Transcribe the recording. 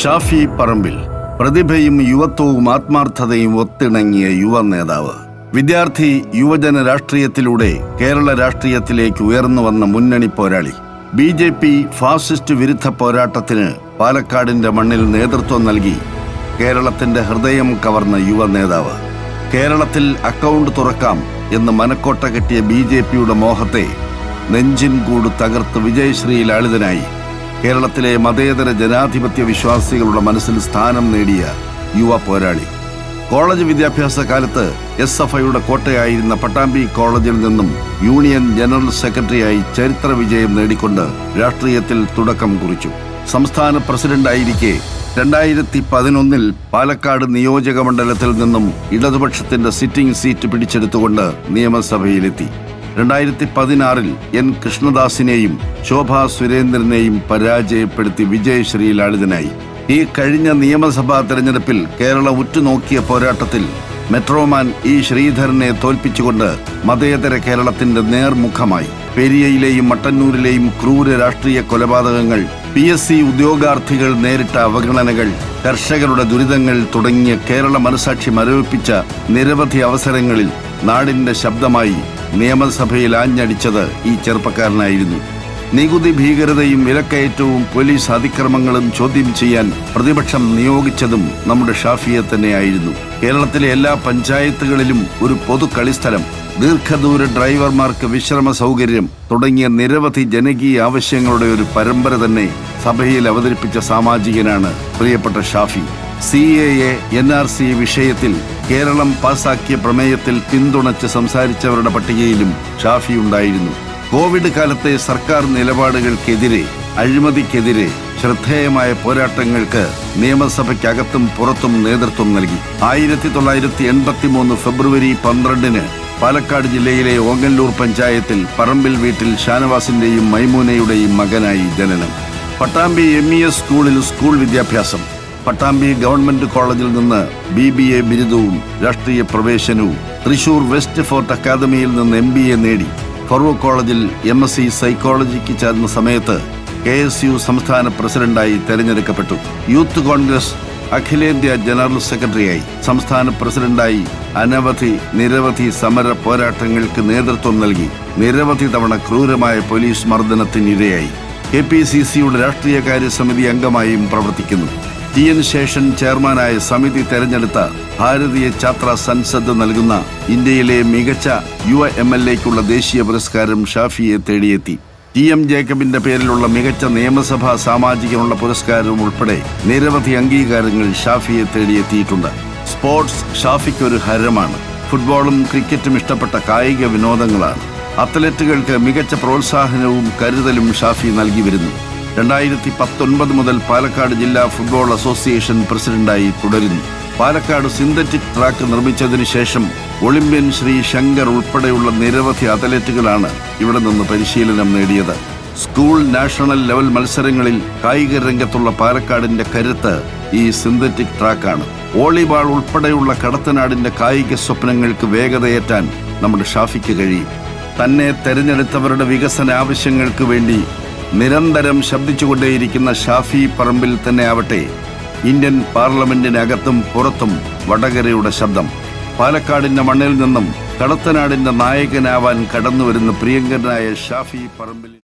ഷാഫി പറമ്പിൽ പ്രതിഭയും യുവത്വവും ആത്മാർത്ഥതയും ഒത്തിണങ്ങിയ യുവ നേതാവ്. വിദ്യാർത്ഥി യുവജന രാഷ്ട്രീയത്തിലൂടെ കേരള രാഷ്ട്രീയത്തിലേക്ക് ഉയർന്നു വന്ന മുന്നണി പോരാളി. ബി ജെ പി ഫാസിസ്റ്റ് വിരുദ്ധ പോരാട്ടത്തിന് പാലക്കാടിന്റെ മണ്ണിൽ നേതൃത്വം നൽകി കേരളത്തിന്റെ ഹൃദയം കവർന്ന യുവ നേതാവ്. കേരളത്തിൽ അക്കൗണ്ട് തുറക്കാം എന്ന് മനക്കോട്ട കെട്ടിയ ബി ജെ പിയുടെ മോഹത്തെ നെഞ്ചിൻ കൂട് തകർത്ത് വിജയശ്രീ ലാളിതനായി. കേരളത്തിലെ മതേതര ജനാധിപത്യ വിശ്വാസികളുടെ മനസ്സിൽ സ്ഥാനം നേടിയ യുവ പോരാളി. കോളേജ് വിദ്യാഭ്യാസ കാലത്ത് എസ് എഫ് ഐയുടെ കോട്ടയായിരുന്ന പട്ടാമ്പി കോളേജിൽ നിന്നും യൂണിയൻ ജനറൽ സെക്രട്ടറിയായി ചരിത്ര വിജയം നേടിക്കൊണ്ട് രാഷ്ട്രീയത്തിൽ തുടക്കം കുറിച്ചു. സംസ്ഥാന പ്രസിഡന്റായിരിക്കെ രണ്ടായിരത്തി പതിനൊന്നിൽ പാലക്കാട് നിയോജക മണ്ഡലത്തിൽ നിന്നും ഇടതുപക്ഷത്തിന്റെ സിറ്റിംഗ് സീറ്റ് പിടിച്ചെടുത്തുകൊണ്ട് നിയമസഭയിലെത്തി. രണ്ടായിരത്തി പതിനാറിൽ എൻ കൃഷ്ണദാസിനെയും ശോഭാ സുരേന്ദ്രനെയും പരാജയപ്പെടുത്തി വിജയശ്രീ ലാളിതനായി ഈ കഴിഞ്ഞ നിയമസഭാ തെരഞ്ഞെടുപ്പിൽ കേരള ഉറ്റുനോക്കിയ പോരാട്ടത്തിൽ മെട്രോമാൻ ഇ ശ്രീധരനെ തോൽപ്പിച്ചുകൊണ്ട് മതേതര കേരളത്തിന്റെ നേർമുഖമായി. പെരിയയിലെയും മട്ടന്നൂരിലെയും ക്രൂര രാഷ്ട്രീയ കൊലപാതകങ്ങൾ പി എസ് സി ഉദ്യോഗാർത്ഥികൾ നേരിട്ട അവഗണനകൾ കർഷകരുടെ ദുരിതങ്ങൾ തുടങ്ങിയ കേരള മനസാക്ഷി മരവിപ്പിച്ച നിരവധി അവസരങ്ങളിൽ നാടിന്റെ ശബ്ദമായി നിയമസഭയിൽ ആഞ്ഞടിച്ചത് ഈ ചെറുപ്പക്കാരനായിരുന്നു. നികുതി ഭീകരതയും വിലക്കയറ്റവും പോലീസ് അതിക്രമങ്ങളും ചോദ്യം ചെയ്യാൻ പ്രതിപക്ഷം നിയോഗിച്ചതും നമ്മുടെ ഷാഫിയെ തന്നെയായിരുന്നു. കേരളത്തിലെ എല്ലാ പഞ്ചായത്തുകളിലും ഒരു പൊതു കളിസ്ഥലം ദീർഘദൂര ഡ്രൈവർമാർക്ക് വിശ്രമ സൗകര്യം തുടങ്ങിയ നിരവധി ജനകീയ ആവശ്യങ്ങളുടെ ഒരു പരമ്പര തന്നെ സഭയിൽ അവതരിപ്പിച്ച സാമാജികനാണ് പ്രിയപ്പെട്ട Shafi. C A N R C വിഷയത്തിൽ കേരളം പാസാക്കിയ പ്രമേയത്തിൽ പിന്തുണച്ച് സംസാരിച്ചവരുടെ പട്ടികയിലും ഷാഫി ഉണ്ടായിരുന്നു. കോവിഡ് കാലത്തെ സർക്കാർ നിലപാടുകൾക്കെതിരെ അഴിമതിക്കെതിരെ ശ്രദ്ധേയമായ പോരാട്ടങ്ങൾക്ക് നിയമസഭയ്ക്കകത്തും പുറത്തും നേതൃത്വം നൽകി. ആയിരത്തി തൊള്ളായിരത്തി എൺപത്തി മൂന്ന് ഫെബ്രുവരി പന്ത്രണ്ടിന് പാലക്കാട് ജില്ലയിലെ ഓങ്ങല്ലൂർ പഞ്ചായത്തിൽ പറമ്പിൽ വീട്ടിൽ ഷാനവാസിന്റെയും മൈമൂനയുടെയും മകനായി ജനനം. പട്ടാമ്പി എം ഇ എസ് സ്കൂളിൽ സ്കൂൾ വിദ്യാഭ്യാസം. പട്ടാമ്പി ഗവൺമെന്റ് കോളേജിൽ നിന്ന് ബി ബി എ ബിരുദവും രാഷ്ട്രീയ പ്രവേശനവും. തൃശൂർ വെസ്റ്റ് ഫോർട്ട് അക്കാദമിയിൽ നിന്ന് എം ബി എ നേടി. ഫറൂഖ് കോളേജിൽ എം എസ് സി സൈക്കോളജിക്ക് ചേർന്ന സമയത്ത് കെ എസ് യു സംസ്ഥാന പ്രസിഡന്റായി തെരഞ്ഞെടുക്കപ്പെട്ടു. യൂത്ത് കോൺഗ്രസ് അഖിലേന്ത്യാ ജനറൽ സെക്രട്ടറിയായി. സംസ്ഥാന പ്രസിഡന്റായി അനവധി നിരവധി സമര പോരാട്ടങ്ങൾക്ക് നേതൃത്വം നൽകി. നിരവധി തവണ ക്രൂരമായ പോലീസ് മർദ്ദനത്തിനിരയായി. കെ പി സി സിയുടെ രാഷ്ട്രീയകാര്യ സമിതി അംഗമായും പ്രവർത്തിക്കുന്നു. ടി എൻ ശേഷൻ ചെയർമാനായ സമിതി തെരഞ്ഞെടുത്ത ഭാരതീയ ഛാത്ര സൻസദ് നൽകുന്ന ഇന്ത്യയിലെ മികച്ച യുവ എം എൽ എക്കുള്ള ദേശീയ പുരസ്കാരം ഷാഫിയെ തേടിയെത്തി. ടി എം ജേക്കബിന്റെ പേരിലുള്ള മികച്ച നിയമസഭാ സാമാജികനുള്ള പുരസ്കാരവും ഉൾപ്പെടെ നിരവധി അംഗീകാരങ്ങൾ ഷാഫിയെ തേടിയെത്തിയിട്ടുണ്ട്. സ്പോർട്സ് ഷാഫിക്ക് ഒരു ഹരമാണ്. ഫുട്ബോളും ക്രിക്കറ്റും ഇഷ്ടപ്പെട്ട കായിക വിനോദങ്ങളാണ്. അത്ലറ്റുകൾക്ക് മികച്ച പ്രോത്സാഹനവും കരുതലും ഷാഫി നൽകി വരുന്നു. രണ്ടായിരത്തി പത്തൊൻപത് മുതൽ പാലക്കാട് ജില്ലാ ഫുട്ബോൾ അസോസിയേഷൻ പ്രസിഡന്റായി തുടരുന്നു. പാലക്കാട് സിന്തറ്റിക് ട്രാക്ക് നിർമ്മിച്ചതിന് ശേഷം ഒളിമ്പ്യൻ ശ്രീ ശങ്കർ ഉൾപ്പെടെയുള്ള നിരവധി അത്ലറ്റുകളാണ് ഇവിടെ നിന്ന് പരിശീലനം നേടിയത്. സ്കൂൾ നാഷണൽ ലെവൽ മത്സരങ്ങളിൽ കായിക രംഗത്തുള്ള പാലക്കാടിന്റെ കരുത്ത് ഈ സിന്തറ്റിക് ട്രാക്കാണ്. വോളിബോൾ ഉൾപ്പെടെയുള്ള കടത്തനാടിന്റെ കായിക സ്വപ്നങ്ങൾക്ക് വേഗതയേറ്റാൻ നമ്മുടെ ഷാഫിക്ക് കഴിയും. തന്നെ തെരഞ്ഞെടുത്തവരുടെ വികസന ആവശ്യങ്ങൾക്ക് വേണ്ടി നിരന്തരം ശബ്ദിച്ചുകൊണ്ടേയിരിക്കുന്ന ഷാഫി പറമ്പിൽ തന്നെ ആവട്ടെ ഇന്ത്യൻ പാർലമെന്റിനകത്തും പുറത്തും വടകരയുടെ ശബ്ദം. പാലക്കാടിന്റെ മണ്ണിൽ നിന്നും കടത്തനാടിന്റെ നായകനാവാൻ കടന്നുവരുന്ന പ്രിയങ്കരനായ ഷാഫി പറമ്പിൽ